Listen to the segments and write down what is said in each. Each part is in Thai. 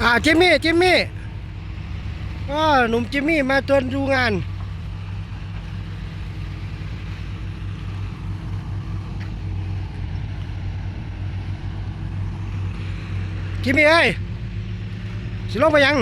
อ่าจิมมี่จิมมี่ก็หนุ่มจิมมี่มาตรวจดูงาน จิมมี่เอ้ยสิลงไปยัง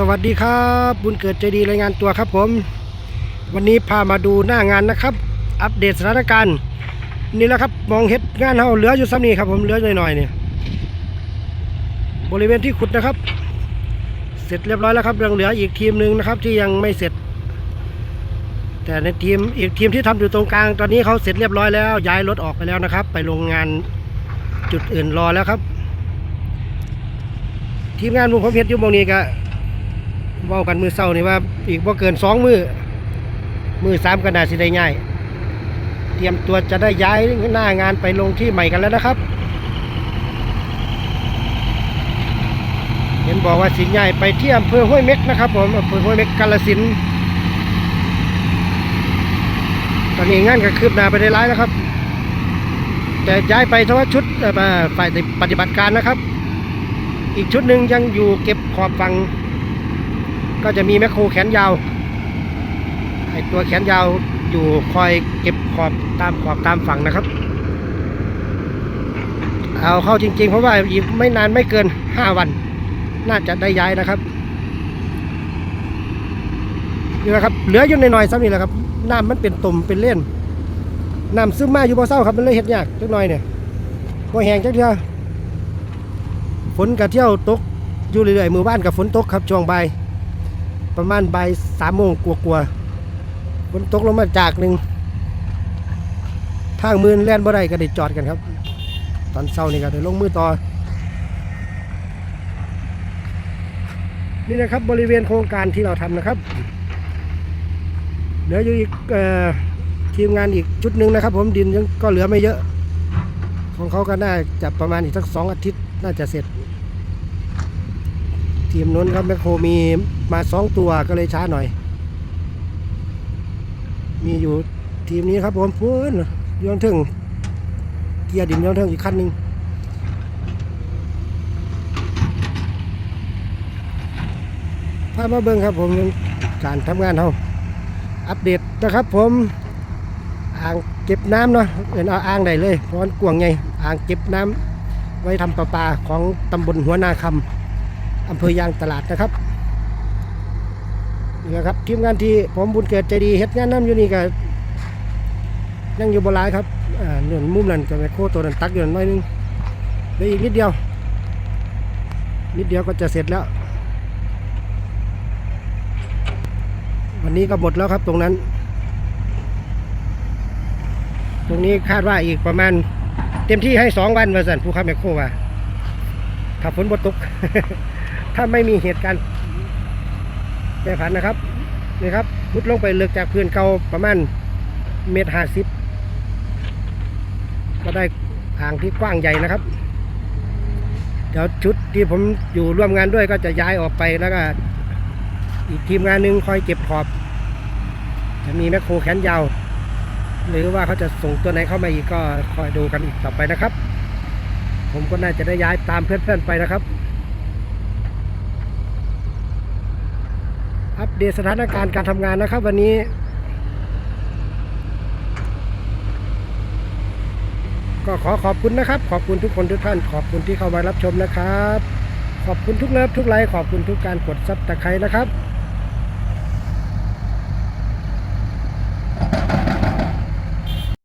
สวัสดีครับ บุญเกิดใจดีรายงานตัวครับผม วันนี้พามาดูหน้างานนะครับ อัปเดตสถานการณ์ นี่แหละครับมองเห็ดงานเฮาเหลืออยู่ซ้ำนี้ครับผมเหลือหน่อยๆเนี่ยบริเวณที่ขุดนะครับ เสร็จเรียบร้อยแล้วครับยังเหลืออีกทีมหนึ่งนะครับ ที่ยังไม่เสร็จ แต่ในทีมอีกทีมที่ทำอยู่ตรงกลาง ตอนนี้เขาเสร็จเรียบร้อยแล้ว ย้ายรถออกไปแล้วนะครับ ไปโรงงานจุดอื่นรอแล้วครับ ทีมงานผมผมเห็ดอยู่มองนี้ก็ เว้ากันมือเศร้านี่ว่าอีกว่าเกินสองมือมือสามก็น่าสิได้ง่าย เตรียมตัวจะได้ย้ายหน้างานไปลงที่ใหม่กันแล้วนะครับ เห็นบอกว่าสิย้ายไปที่อำเภอห้วยเม็กนะครับผมอำเภอห้วยเม็กกาฬสินตอนนี้งานก็คืบหน้าไปได้ร้ายแล้วครับ แต่ย้ายไปเฉพาะชุดฝ่ายปฏิบัติการนะครับ อีกชุดหนึ่งยังอยู่เก็บขอบฟัง ก็จะมีแมคโครแขนยาวไอตัวแขนยาวอยู่คอยเก็บขอบตามขอบตามฝั่งนะครับ เอาเข้าจริงๆ เพราะว่าอีกไม่นานไม่เกินห้าวัน น่าจะได้ย้ายนะครับนี่แหละครับเหลืออยู่หน่อยๆซ้ำนี่แหละครับน้ำมันเป็นตุ่มเป็นเล่นน้ำซึมมาอยู่บ่เศร้าครับมันเลยเห็ดยากจักหน่อยเนี่ยพอแห้งจักเดียวฝนกระเที่ยวตกอยู่เรื่อยๆมือบ้านกับฝนตกครับช่วงบ่าย ประมาณบ่ายสามโมงกลัวๆฝนตกลงมาจากหนึ่งทางมือแล่นบ่ได้ก็ได้จอดกันครับ ตอนเช้านี่ก็ได้ลงมือต่อ นี่นะครับบริเวณโครงการที่เราทำนะครับ เหลืออยู่อีกออทีมงานอีกชุดหนึ่งนะครับ ผมดินยังก็เหลือไม่เยอะ ของเขาก็น่าจะประมาณอีกสักสองอาทิตย์น่าจะเสร็จ ทีมนู้นครับแมคโครมีมาสองตัวก็เลยช้าหน่อย มีอยู่ทีมนี้ครับผมพูนย้อนถึง เกียร์ดินย้อนถึงอีกคันหนึ่งพามาเบิ่งครับผมการทำงานเขาอัปเดตนะครับผมอ่างเก็บน้ำเนาะเป็นเอาอ่างใดเลยเพราะกวงไงอ่างเก็บน้ำไว้ทำประปาของตำบลหัวนาคำ อำเภอยางตลาดนะครับนี่แหละครับทีมงานที่ผมบุญเกิดใจดีเฮ็ดงานน้ำอยู่นี่ก็ยังอยู่บนหลายครับอ่าเนื่นมุมนั้นกับแมคโครตัวนั้นตักอยู่น้อยนึงเหลืออีกนิดเดียว นิดเดียวก็จะเสร็จแล้ว วันนี้ก็หมดแล้วครับตรงนั้น ตรงนี้คาดว่าอีกประมาณ เต็มที่ให้สองวันวาสั่นผู้ขับแมคโครว่าถ้าฝนบดตก ถ้าไม่มีเหตุการณ์แปรผันนะครับนี่ครับพุดลงไปเลือกจากพื้นเก่าประมาณเมตรห้าสิบก็ได้อ่างที่กว้างใหญ่นะครับ เดี๋ยวชุดที่ผมอยู่ร่วมงานด้วยก็จะย้ายออกไปแล้วก็ อีกทีมงานหนึ่งคอยเก็บขอบ จะมีแมคโครแขนยาว หรือว่าเขาจะส่งตัวไหนเข้ามาอีกก็คอยดูกันอีกต่อไปนะครับ ผมก็น่าจะได้ย้ายตามเพื่อนๆไปนะครับ อัปเดตสถานการณ์การทำงานนะครับ วันนี้ ก็ขอขอบคุณนะครับ ขอบคุณทุกคนทุกท่าน ขอบคุณที่เข้ามารับชมนะครับ ขอบคุณทุกเลิฟทุกไลค์ขอบคุณทุกการกดซับตะไคร้นะครับ